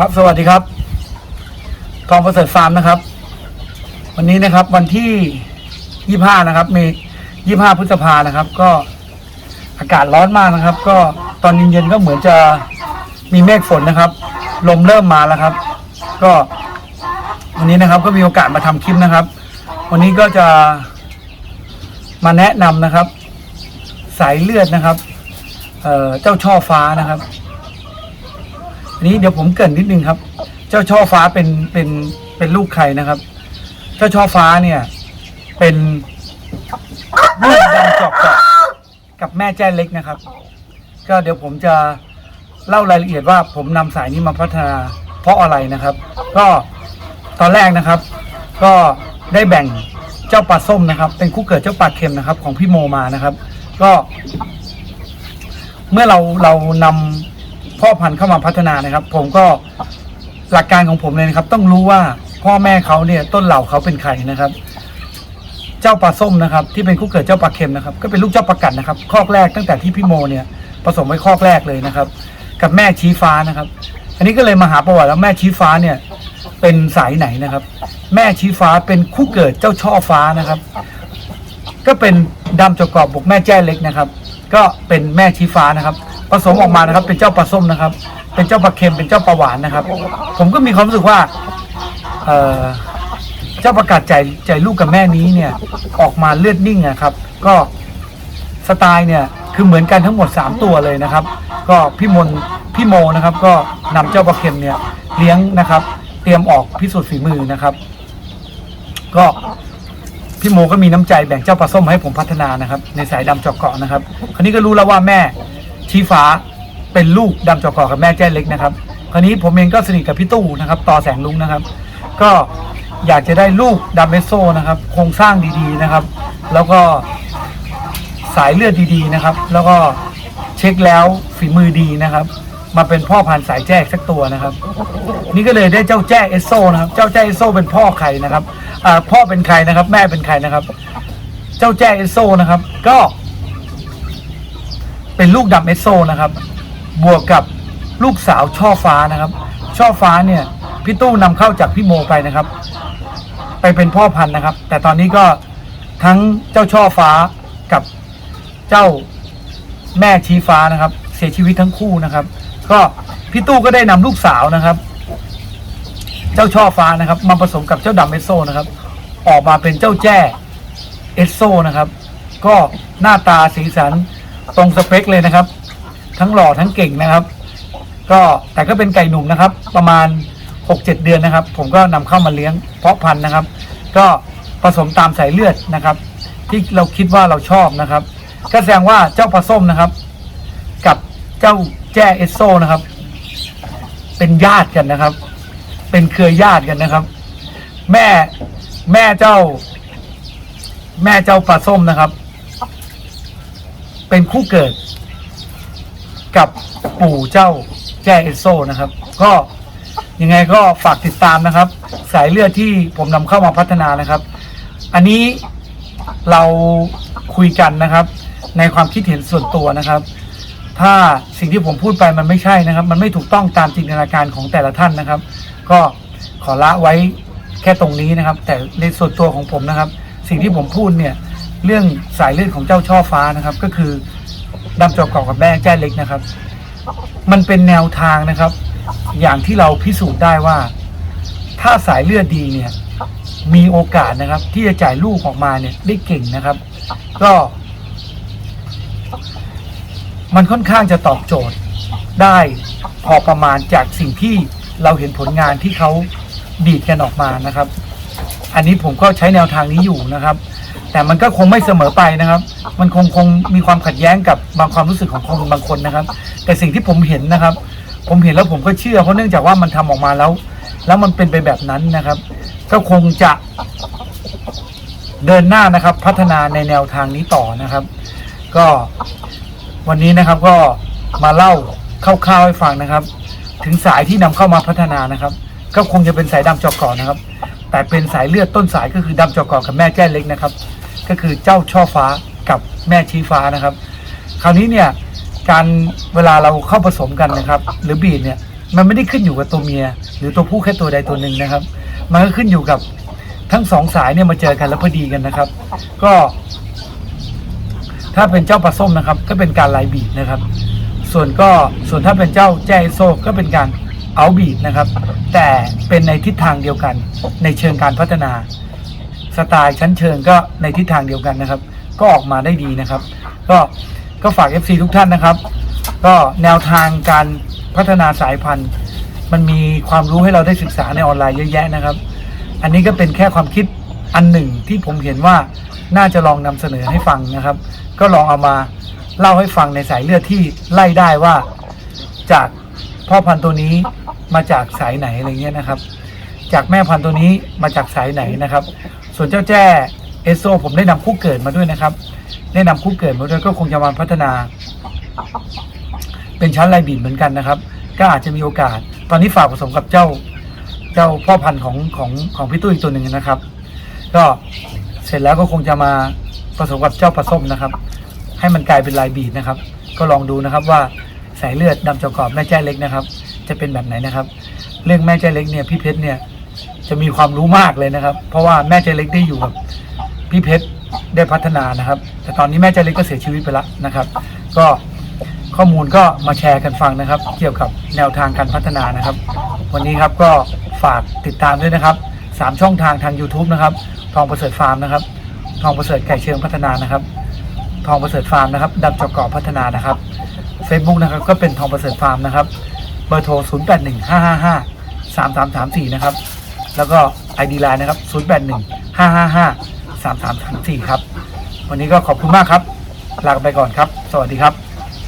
ครับสวัสดีครับทองประเสริฐฟาร์มนะครับ วันนี้นะครับวันที่ยี่ห้านะครับมียี่ห้าพฤษภานะครับ ก็อากาศร้อนมากนะครับ ก็ตอนเย็นๆก็เหมือนจะมีเมฆฝนนะครับ ลมเริ่มมาแล้วครับ ก็วันนี้นะครับก็มีโอกาสมาทำคลิปนะครับ วันนี้ก็จะมาแนะนำนะครับ สายเลือดนะครับเเจ้าช่อฟ้านะครับ อันนี้เดี๋ยวผมเกรินนิดนึงครับ เจ้าช่อฟ้าเป็นเป็นเป็นลูกใครนะครับ เจ้าช่อฟ้าเนี่ย เป็นลูกดำจอกจอกกับแม่แจ้เล็กนะครับ ก็เดี๋ยวผมจะเล่ารายละเอียดว่าผมนำสายนี้มาพัฒนาเพราะอะไรนะครับ ก็ตอนแรกนะครับ ก็ได้แบ่งเจ้าปลาส้มนะครับ เป็นคู่เกิดเจ้าปลาเค็มนะครับ ของพี่โมมานะครับ ก็ เมื่อเราเรานำ พ่อพันธุ์เข้ามาพัฒนานะครับ ผมก็หลักการของผมเลยนะครับ ต้องรู้ว่าพ่อแม่เขาเนี่ยต้นเหล่าเขาเป็นใครนะครับ เจ้าปลาส้มนะครับ ที่เป็นคู่เกิดเจ้าปลาเค็มนะครับ ก็เป็นลูกเจ้าปลากัดนะครับคอกแรกตั้งแต่ที่พี่โมเนี่ยผสมไว้คอกแรกเลยนะครับ กับแม่ชี้ฟ้านะครับ อันนี้ก็เลยมาหาประวัติแล้วแม่ชี้ฟ้าเนี่ย เป็นสายไหนนะครับ แม่ชี้ฟ้าเป็นคู่เกิดเจ้าช่อฟ้านะครับ ก็เป็นดำจกกรอบบวกแม่แจ้เล็กนะครับ ก็เป็นแม่ชี้ฟ้านะครับ ผสมออกมานะครับ เป็นเจ้าปลาส้มนะครับ เป็นเจ้าปลาเค็มเป็นเจ้าปลาหวานนะครับ ผมก็มีความรู้สึกว่าเอ่อเจ้าประกาศใจใจลูกกับแม่นี้เนี่ย ออกมาเลือดนิ่งนะครับ ก็สไตล์เนี่ยคือเหมือนกันทั้งหมด 3 ตัวเลยนะครับ ก็พี่มนพี่โมนะครับ ก็นำเจ้าปลาเค็มเนี่ยเลี้ยงนะครับ เตรียมออกพิสูจน์ฝีมือนะครับ ก็พี่โมก็มีน้ำใจแบ่งเจ้าปลาส้มให้ผมพัฒนานะครับ ในสายดำจอกเกาะนะครับ คราวนี้ก็รู้แล้วว่าแม่ ชี้ฟ้าเป็นลูกดำจอกเกาะกับแม่แจ้เล็กนะครับ คราวนี้ผมเองก็สนิทกับพี่ตู้นะครับต่อแสงลุงนะครับ ก็อยากจะได้ลูกดัมเบโซนะครับ โครงสร้างดีๆนะครับ แล้วก็สายเลือดดีๆนะครับ แล้วก็เช็คแล้วฝีมือดีนะครับ มาเป็นพ่อพันธุ์สายแจ้สักตัวนะครับ นี่ก็เลยได้เจ้าแจ้เอสโซนะครับ เจ้าแจ้เอสโซเป็นพ่อใครนะครับพ่อเป็นใครนะครับ แม่เป็นใครนะครับ เจ้าแจ้เอสโซนะครับ ก็ เป็นลูกดำเอสโซนะครับ บวกกับลูกสาวช่อฟ้านะครับ ช่อฟ้าเนี่ยพี่ตู้นำเข้าจากพี่โมไปนะครับ ไปเป็นพ่อพันธุ์นะครับ แต่ตอนนี้ก็ทั้งเจ้าช่อฟ้ากับเจ้าแม่ชี้ฟ้านะครับ เสียชีวิตทั้งคู่นะครับ ก็พี่ตู้ก็ได้นำลูกสาวนะครับ เจ้าช่อฟ้านะครับ มาผสมกับเจ้าดำเอสโซนะครับ ออกมาเป็นเจ้าแจ้เอสโซนะครับ ก็หน้าตาสีสัน ตรงสเปคเลยนะครับ ทั้งหล่อทั้งเก่งนะครับ ก็แต่ก็เป็นไก่หนุ่มนะครับ ประมาณ 6-7 เดือนนะครับ ผมก็นำเข้ามาเลี้ยงเพาะพันธุ์นะครับ ก็ผสมตามสายเลือดนะครับ ที่เราคิดว่าเราชอบนะครับ ก็แสดงว่าเจ้าปลาส้มนะครับ กับเจ้าแจ้เอสโซนะครับ เป็นญาติกันนะครับ เป็นเครือญาติกันนะครับ แม่แม่เจ้า แม่เจ้าปลาส้มนะครับ เป็นคู่เกิดกับปู่เจ้าแจ้เอโซนะครับ ก็ยังไงก็ฝากติดตามนะครับ สายเลือดที่ผมนำเข้ามาพัฒนานะครับ อันนี้เราคุยกันนะครับ ในความคิดเห็นส่วนตัวนะครับ ถ้าสิ่งที่ผมพูดไปมันไม่ใช่นะครับ มันไม่ถูกต้องตามจินตนาการของแต่ละท่านนะครับ ก็ขอละไว้แค่ตรงนี้นะครับ แต่ในส่วนตัวของผมนะครับ สิ่งที่ผมพูดเนี่ย เรื่องสายเลือดของเจ้าช่อฟ้านะครับ ก็คือดำจอกเกาะกับแม่แจ้เล็กนะครับ มันเป็นแนวทางนะครับ อย่างที่เราพิสูจน์ได้ว่า ถ้าสายเลือดดีเนี่ย มีโอกาสนะครับ ที่จะจ่ายลูกออกมาเนี่ยได้เก่งนะครับ ก็ มันค่อนข้างจะตอบโจทย์ได้พอประมาณจากสิ่งที่เราเห็นผลงานที่เขาดีดกันออกมานะครับ อันนี้ผมก็ใช้แนวทางนี้อยู่นะครับ แต่มันก็คงไม่เสมอไปนะครับ มันคงคงมีความขัดแย้งกับบางความรู้สึกของคนบางคนนะครับ แต่สิ่งที่ผมเห็นนะครับ ผมเห็นแล้วผมก็เชื่อ เพราะเนื่องจากว่ามันทำออกมาแล้ว แล้วมันเป็นไปแบบนั้นนะครับ ก็คงจะเดินหน้านะครับ พัฒนาในแนวทางนี้ต่อนะครับ ก็วันนี้นะครับก็มาเล่าคร่าวๆให้ฟังนะครับ ถึงสายที่นำเข้ามาพัฒนานะครับ ก็คงจะเป็นสายดำจอกก่อนนะครับ แต่เป็นสายเลือดต้นสายก็คือดำจอกก่อนกับแม่แจ้เล็กนะครับ ก็คือเจ้าช่อฟ้ากับแม่ชี้ฟ้านะครับ คราวนี้เนี่ยการเวลาเราเข้าผสมกันนะครับ หรือบีดเนี่ยมันไม่ได้ขึ้นอยู่กับตัวเมีย หรือตัวผู้แค่ตัวใดตัวหนึ่งนะครับ มันก็ขึ้นอยู่กับทั้งสองสายเนี่ยมาเจอกันแล้วพอดีกันนะครับ ก็ ถ้าเป็นเจ้าปลาส้มนะครับ ก็เป็นการไลบีดนะครับ ส่วนก็ส่วนถ้าเป็นเจ้าแจโซก็เป็นการเอาบีดนะครับ แต่เป็นในทิศทางเดียวกันในเชิงการพัฒนา สไตล์ชั้นเชิงก็ในทิศทางเดียวกันนะครับ ก็ออกมาได้ดีนะครับ ก็ก็ฝาก FC ทุกท่านนะครับ ก็แนวทางการพัฒนาสายพันธุ์ มันมีความรู้ให้เราได้ศึกษาในออนไลน์เยอะแยะนะครับ อันนี้ก็เป็นแค่ความคิดอันหนึ่งที่ผมเห็นว่าน่าจะลองนำเสนอให้ฟังนะครับ ก็ลองเอามาเล่าให้ฟังในสายเลือดที่ไล่ได้ว่าจากพ่อพันธุ์ตัวนี้มาจากสายไหนอะไรเงี้ยนะครับ จากแม่พันธุ์ตัวนี้มาจากสายไหนนะครับ ส่วนเจ้าแจ้เอสโซผมได้นำคู่เกิดมาด้วยนะครับ ได้นำคู่เกิดมาด้วยก็คงจะมาพัฒนา เป็นชั้นลายบีดเหมือนกันนะครับ ก็อาจจะมีโอกาส ตอนนี้ฝากผสมกับเจ้า เจ้าพ่อพันธุ์ของของของพี่ตุ้ยอีกตัวหนึ่งนะครับ ก็เสร็จแล้วก็คงจะมาผสมกับเจ้าปลาส้มนะครับ ให้มันกลายเป็นลายบีดนะครับ ก็ลองดูนะครับว่าสายเลือดดำจ้ากรอบแม่แจ้เล็กนะครับ จะเป็นแบบไหนนะครับ เรื่องแม่แจ้เล็กเนี่ยพี่เพชรเนี่ย จะมีความรู้มากเลยนะครับ เพราะว่าแม่แจ้เล็กได้อยู่กับพี่เพชรได้พัฒนานะครับ แต่ตอนนี้แม่แจ้เล็กก็เสียชีวิตไปแล้วนะครับ ก็ข้อมูลก็มาแชร์กันฟังนะครับ เกี่ยวกับแนวทางการพัฒนานะครับ วันนี้ครับก็ฝากติดตามด้วยนะครับสามช่องทางทาง YouTube นะครับ ทองประเสริฐฟาร์มนะครับ ทองประเสริฐไก่เชิงพัฒนานะครับ ทองประเสริฐฟาร์มนะครับดับจอกอบพัฒนานะครับ Facebook นะครับก็เป็นทองประเสริฐฟาร์มนะครับ เบอร์โทร 0 8 1 5 5 5 3 3 3 4 นะครับ แล้วก็ ID Line นะครับ 0 8 1 5 5 5 3 3 3 4 ครับ วันนี้ก็ขอบคุณมากครับ ลาไปก่อนครับ สวัสดีครับ